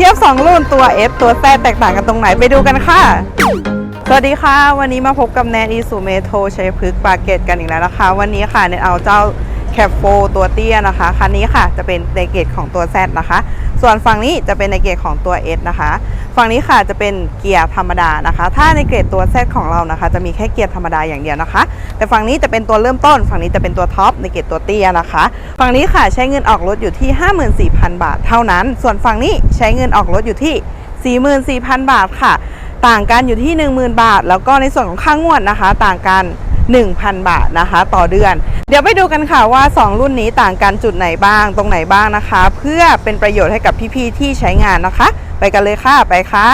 เทียบ 2 รุ่นตัว F ตัว Z แตกต่างกันตรงไหนไปดูกันค่ะ สวัสดีค่ะ วันนี้มาพบกับแนนอีสูเมโทชัยพฤกษ์ปาเกตกันอีกแล้วนะคะ วันนี้ค่ะแนนเอาเจ้าแคปโฟตัวเตี้ยนะคะ คันนี้ค่ะจะเป็นในเกตของตัว Z นะคะ ส่วนฝั่งนี้จะเป็นในเกตของตัว S นะคะ ฝั่งนี้ค่ะจะเป็นเกียร์ธรรมดานะคะ ถ้าในเกรดตัว Z ของเรานะคะ จะมีแค่เกียร์ธรรมดาอย่างเดียวนะคะ แต่ฝั่งนี้จะเป็นตัวเริ่มต้น ฝั่งนี้จะเป็นตัวท็อปในเกรดตัวเตี้ยนะคะ ฝั่งนี้ค่ะใช้เงินออกรถอยู่ที่ 54,000 บาทเท่านั้น ส่วนฝั่งนี้ใช้เงินออกรถอยู่ที่ 44,000 บาทค่ะ ต่างกันอยู่ที่ 10,000 บาท แล้วก็ในส่วนของค่างวดนะคะ ต่างกัน 1,000 บาทนะคะ ต่อเดือน เดี๋ยวไปดูกันค่ะว่า 2 รุ่นนี้ต่างกันจุดไหนบ้าง ตรงไหนบ้างนะคะ เพื่อเป็นประโยชน์ให้กับพี่ๆที่ใช้งานนะคะ ไปกันเลยค่ะไปค่ะ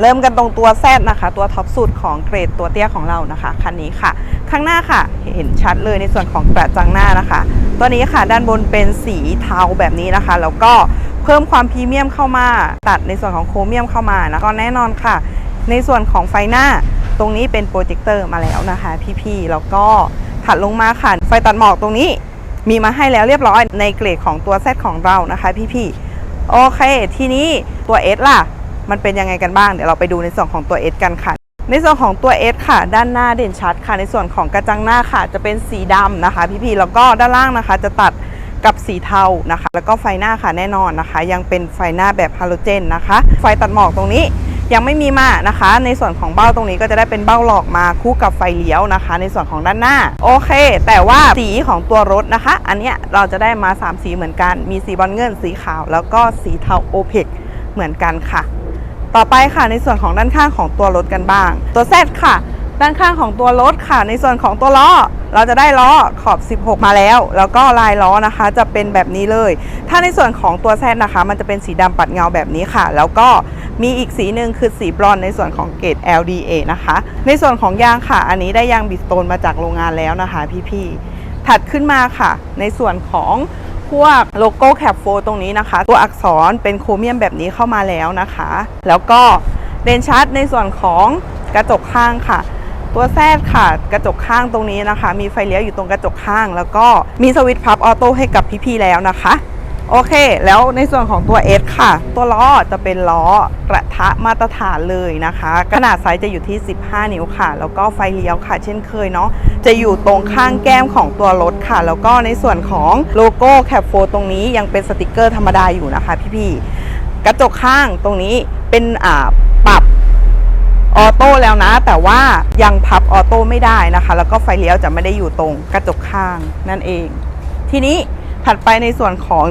เริ่มกันตรงตัวแซดนะคะ ตัวท็อปสุดของเกรดตัวเตี้ยของเรานะคะคันนี้ค่ะ ข้างหน้าค่ะเห็นชัดเลยในส่วนของกระจังหน้านะคะ ตัวนี้ค่ะด้านบนเป็นสีเทาแบบนี้นะคะ แล้วก็เพิ่มความพรีเมียมเข้ามา ตัดในส่วนของโครเมียมเข้ามานะก็แน่นอนค่ะ ในส่วนของไฟหน้า ตรงนี้เป็นโปรเจคเตอร์มาแล้วนะคะ พี่ๆ แล้วก็ถัดลงมาค่ะ ไฟตัดหมอกตรงนี้มีมาให้แล้วเรียบร้อยในเกรดของตัว Z ของเรานะคะ พี่ๆ โอเค ทีนี้ตัว S ล่ะ มันเป็นยังไงกันบ้าง เดี๋ยวเราไปดูในส่วนของตัว S กันค่ะ ในส่วนของตัว S ค่ะ ด้านหน้าเด่นชัดค่ะ ในส่วนของกระจังหน้าค่ะ จะเป็นสีดำนะคะ พี่ๆ แล้วก็ด้านล่างนะคะ จะตัดกับสีเทานะคะ แล้วก็ไฟหน้าค่ะแน่นอนนะคะ ยังเป็นไฟหน้าแบบฮาโลเจนนะคะ ไฟตัดหมอกตรงนี้ ยังไม่มีมานะคะ ในส่วนของเบ้าตรงนี้ก็จะได้เป็นเบ้าหลอกมาคู่กับไฟเลี้ยวนะคะ ในส่วนของด้านหน้าโอเค แต่ว่าสีของตัวรถนะคะ อันเนี้ยเราจะได้มา 3 สีเหมือนกัน มีสีบอลเงินสีขาว แล้วก็สีเทาโอเพกเหมือนกันค่ะ ต่อไปค่ะในส่วนของด้านข้างของตัวรถกันบ้าง ตัวแซดค่ะ ด้านข้างของตัวรถค่ะ ในส่วนของตัวล้อ เราจะได้ล้อขอบ 16 มาแล้ว แล้วก็ลายล้อนะคะ จะเป็นแบบนี้เลย ถ้าในส่วนของตัว Z นะคะ มันจะเป็นสีดำปัดเงาแบบนี้ค่ะ แล้วก็มีอีกสีหนึ่งคือสีบรอนในส่วนของเกรด LDA นะคะ ในส่วนของยางค่ะ อันนี้ได้ยางบิสโตนมาจากโรงงานแล้วนะคะพี่ๆ ถัดขึ้นมาค่ะ ในส่วนของพวกโลโก้แคปโฟตรงนี้นะคะ ตัวอักษรเป็นโครเมียมแบบนี้เข้ามาแล้วนะคะ แล้วก็เด่นชัดในส่วนของกระจกข้างค่ะ ตัวแซดค่ะกระจกข้างตรงนี้นะคะ มีไฟเลี้ยวอยู่ตรงกระจกข้าง แล้วก็มีสวิตช์พับออโต้ให้กับพี่ๆแล้วนะคะโอเค แล้วในส่วนของตัว S ค่ะ ตัวล้อจะเป็นล้อกระทะมาตรฐานเลยนะคะ ขนาดไซส์จะอยู่ที่ 15 นิ้วค่ะ แล้วก็ไฟเลี้ยวค่ะ เช่นเคยเนาะ จะอยู่ตรงข้างแก้มของตัวรถค่ะ แล้วก็ในส่วนของโลโก้แคปโฟตรงนี้ยังเป็นสติกเกอร์ธรรมดาอยู่นะคะพี่ๆ กระจกข้างตรงนี้เป็นอ่า ออโต้แล้วนะ แต่ว่ายังพับออโต้ไม่ได้นะคะ แล้วก็ไฟเลี้ยวจะไม่ได้อยู่ตรงกระจกข้างนั่นเอง ทีนี้ถัดไปในส่วนของ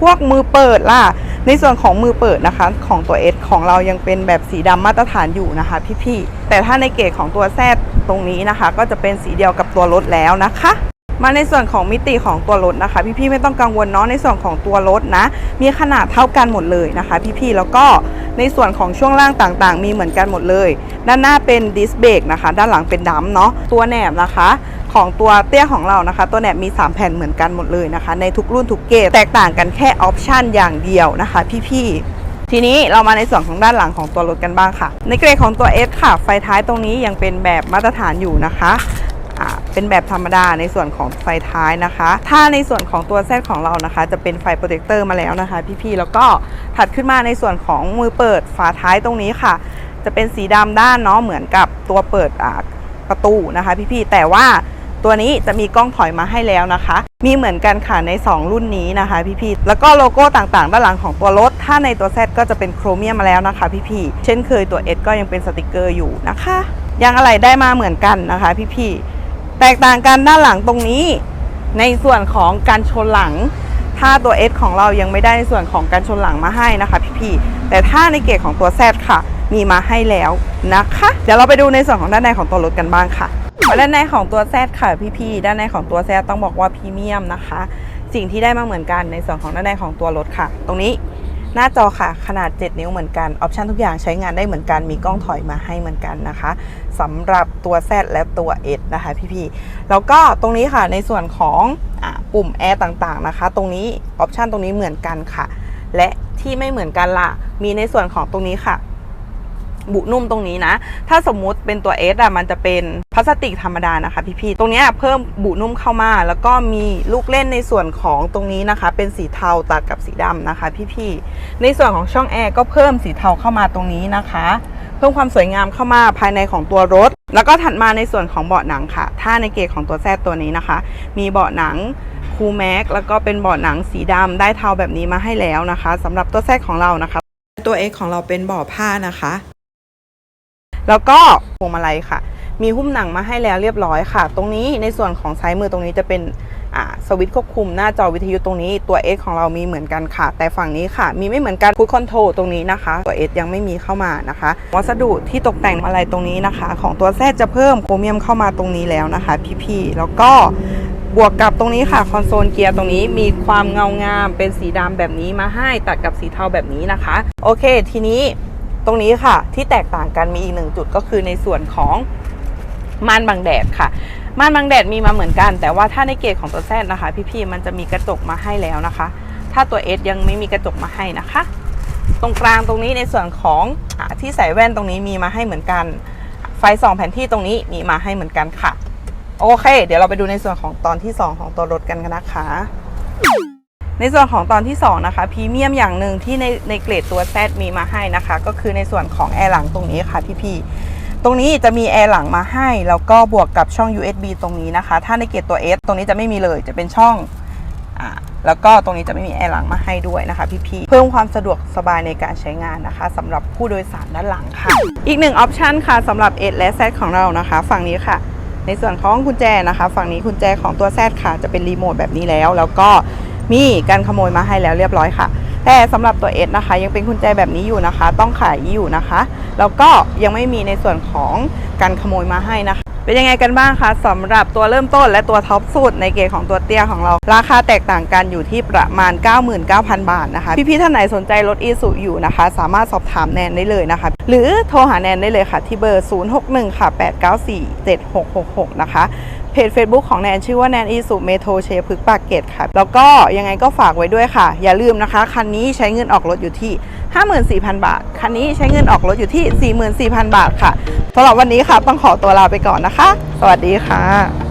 พวกมือเปิดล่ะ ในส่วนของมือเปิดนะคะ ของตัว S ของเรายังเป็นแบบสีดำมาตรฐานอยู่นะคะ พี่ๆ แต่ถ้าในเกรดของตัว Z ตรงนี้นะคะ ก็จะเป็นสีเดียวกับตัวรถแล้วนะคะ มาในส่วนของมิติของตัวรถนะคะ พี่ๆ ไม่ต้องกังวลเนาะในส่วนของตัวรถนะ มีขนาดเท่ากันหมดเลยนะคะ พี่ๆ แล้วก็ ในส่วนของช่วงล่างต่างๆ มีเหมือนกันหมดเลย ด้านหน้าเป็นดิสเบรกนะคะ ด้านหลังเป็นดัมเนาะตัวแหนบนะคะของตัวเตี้ยของเรานะคะ ตัวแหนบมี 3 แผ่นเหมือนกันหมดเลยนะคะ ในทุกรุ่นทุกเกรดแตกต่างกันแค่ออปชันอย่างเดียวนะคะ พี่ๆ ทีนี้เรามาในส่วนของด้านหลังของตัวรถกันบ้างค่ะ ในเกรดของตัว S ค่ะ ไฟท้ายตรงนี้ยังเป็นแบบมาตรฐานอยู่นะคะ เป็นแบบธรรมดาในส่วนของไฟท้ายนะคะ ถ้าในส่วนของตัว Z ของเรานะคะ จะเป็นไฟโปรเจคเตอร์มาแล้วนะคะ พี่ๆ แล้วก็ถัดขึ้นมาในส่วนของมือเปิดฝาท้ายตรงนี้ค่ะ จะเป็นสีดำด้านเนาะเหมือนกับตัวเปิดประตูนะคะ พี่ๆ แต่ว่าตัวนี้จะมีกล้องถอยมาให้แล้วนะคะ มีเหมือนกันค่ะใน 2 รุ่นนี้นะคะ พี่ๆ แล้วก็โลโก้ต่างๆ ด้านหลังของตัวรถ ถ้าในตัว Z ก็จะเป็นโครเมียมมาแล้วนะคะ พี่ๆ เช่นเคยตัว S ก็ยังเป็นสติกเกอร์อยู่นะคะยางอะไรได้มาเหมือนกันนะคะ พี่ๆ แตกต่างกันด้านหลังตรงนี้ ในส่วนของการชนหลัง ถ้าตัว S ของเรายังไม่ได้ในส่วนของการชนหลังมาให้นะคะพี่ๆแต่ถ้าในเกรดของตัว Z ค่ะ มีมาให้แล้วนะคะ เดี๋ยวเราไปดูในส่วนของด้านในของตัวรถกันบ้างค่ะด้านในของตัว Z ค่ะพี่ๆด้านในของตัว Z ต้องบอกว่าพรีเมียมนะคะ สิ่งที่ได้มาเหมือนกันในส่วนของด้านในของตัวรถค่ะ ตรงนี้ หน้าจอค่ะขนาด 7 นิ้วเหมือนกันออปชันทุกอย่างใช้งานได้เหมือนกัน มีกล้องถอยมาให้เหมือนกันนะคะสำหรับตัว Z และตัว S นะคะพี่ๆแล้วก็ตรงนี้ค่ะในส่วนของอปุ่มแอร์ต่างๆนะคะ ตรงนี้ออปชันตรงนี้เหมือนกันค่ะ และที่ไม่เหมือนกันล่ะ มีในส่วนของตรงนี้ค่ะ บุนุ่มตรงนี้นะ ถ้าสมมุติเป็นตัว S อะมันจะเป็นพลาสติกธรรมดานะคะพี่ๆตรงนี้เพิ่มบุนุ่มเข้ามา แล้วก็มีลูกเล่นในส่วนของตรงนี้นะคะ เป็นสีเทาตัดกับสีดำนะคะ พี่ๆในส่วนของช่องแอร์ก็เพิ่มสีเทาเข้ามาตรงนี้นะคะ เพิ่มความสวยงามเข้ามาภายในของตัวรถ แล้วก็ถัดมาในส่วนของเบาะหนังค่ะ ถ้าในเกรดของตัวแซตัวนี้นะคะ มีเบาะหนังคูแม็กแล้วก็เป็นเบาะหนังสีดำได้เทาแบบนี้มาให้แล้วนะคะสำหรับตัวแซของเรานะคะตัว X ของเราเป็นเบาะผ้านะคะ แล้วก็พวงมาลัยค่ะ มีหุ้มหนังมาให้แล้วเรียบร้อยค่ะ ตรงนี้ในส่วนของซ้ายมือตรงนี้จะเป็นสวิตช์ควบคุมหน้าจอวิทยุตรงนี้ตัว S ของเรามีเหมือนกันค่ะ แต่ฝั่งนี้ค่ะ มีไม่เหมือนกันคูดคอนโทรตรงนี้นะคะ ตัว S ยังไม่มีเข้ามานะคะ วัสดุที่ตกแต่งอะไรตรงนี้นะคะ ของตัวแซจะเพิ่มโครเมียมเข้ามาตรงนี้แล้วนะคะ พี่ๆแล้วก็บวกกับตรงนี้ค่ะคอนโซลเกียร์ตรงนี้มีความเงางามเป็นสีดำแบบนี้มาให้ตัดกับสีเทาแบบนี้นะคะ โอเค ทีนี้ ตรงนี้ค่ะที่แตกต่างกันมีอีกหนึ่งจุดก็คือในส่วนของม่านบังแดดค่ะม่านบังแดดมีมาเหมือนกัน แต่ว่าถ้าในเกรดของตัวแซดนะคะ พี่ๆมันจะมีกระจกมาให้แล้วนะคะ ถ้าตัว S ยังไม่มีกระจกมาให้นะคะ ตรงกลางตรงนี้ในส่วนของอที่ใส่แว่นตรงนี้มีมาให้เหมือนกัน ไฟสองแผนที่ตรงนี้มีมาให้เหมือนกันค่ะ โอเค เดี๋ยวเราไปดูในส่วนของตอนที่ 2 ของตัวรถกันกันนะคะ ในส่วนของตอนที่ 2 นะคะพรีเมียมอย่างหนึ่งที่ในในเกรดตัว Z มีมาให้นะคะ ก็คือในส่วนของแอร์หลังตรงนี้ค่ะพี่พี่ตรงนี้จะมีแอร์หลังมาให้ แล้วก็บวกกับช่อง USB ตรงนี้นะคะ ถ้าในเกรดตัว S ตรงนี้จะไม่มีเลยจะเป็นช่องอ่าแล้วก็ตรงนี้จะไม่มีแอร์หลังมาให้ด้วยนะคะพี่พี่ๆเพิ่มความสะดวกสบายในการใช้งานนะคะสำหรับผู้โดยสารด้านหลังค่ะ อีกหนึ่งออปชันค่ะสำหรับ S และ Z ของเรานะคะ ฝั่งนี้ค่ะ ในส่วนของกุญแจนะคะ ฝั่งนี้กุญแจของตัว Z ค่ะจะเป็นรีโมทแบบนี้แล้ว แล้วก็ มีการขโมยมาให้แล้วเรียบร้อยค่ะ แต่สำหรับตัว S นะคะ ยังเป็นกุญแจแบบนี้อยู่นะคะ ต้องขายอยู่นะคะ แล้วก็ยังไม่มีในส่วนของการขโมยมาให้นะคะเป็นยังไงกันบ้างคะสำหรับตัวเริ่มต้นและตัวท็อปสุดในเกรดของตัวเตี้ยของเรา ราคาแตกต่างกันอยู่ที่ประมาณ 99,000 บาทนะคะ พี่ๆท่านไหนสนใจรถอีสุอยู่นะคะ สามารถสอบถามแนนได้เลยนะคะ หรือโทรหาแนนได้เลยค่ะ ที่เบอร์ 061 ค่ะ 894 7666 นะคะ เพจ Facebook ของแนนชื่อว่าแนนอีสุเมโทรเชพฤกปากเกตค่ะ แล้วก็ยังไงก็ฝากไว้ด้วยค่ะ อย่าลืมนะคะ คันนี้ใช้เงินออกรถอยู่ที่ 54,000 บาท คันนี้ใช้เงินออกรถอยู่ที่ 44,000 บาทค่ะสำหรับวันนี้ค่ะ ต้องขอตัวลาไปก่อนนะคะ สวัสดีค่ะ